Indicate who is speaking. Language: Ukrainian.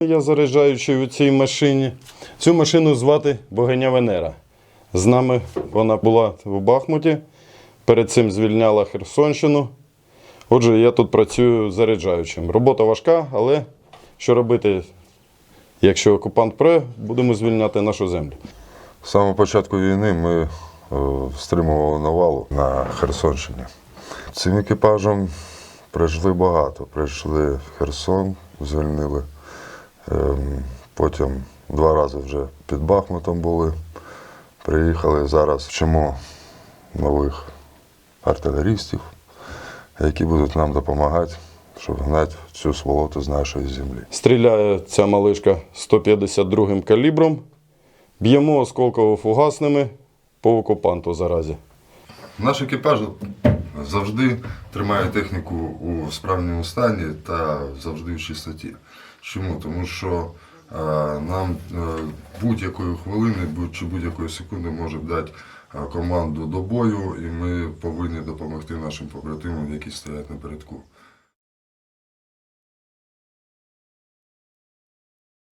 Speaker 1: Я заряджаючий у цій машині. Цю машину звати Богиня Венера. З нами вона була в Бахмуті. Перед цим звільняла Херсонщину. Отже, я тут працюю заряджаючим. Робота важка, але що робити, якщо окупант пре, будемо звільняти нашу землю.
Speaker 2: З самого початку війни ми е, стримували навалу на Херсонщині. Цим екіпажем прийшли багато. Прийшли в Херсон, звільнили. Ем, Потім два рази вже під Бахмутом були. Приїхали зараз вчимо нових артилерістів, які будуть нам допомагати, щоб гнати цю сволоту з нашої землі.
Speaker 1: Стріляє ця малишка 152-м калібром. Б'ємо осколково-фугасними по окупанту заразі.
Speaker 2: Наш екіпаж завжди тримає техніку у справному стані та завжди в чистоті. Чому? Тому що е, нам е, будь-якої хвилини чи будь-якої секунди може дати е, команду до бою, і ми повинні допомогти нашим побратимам, які стоять напередку.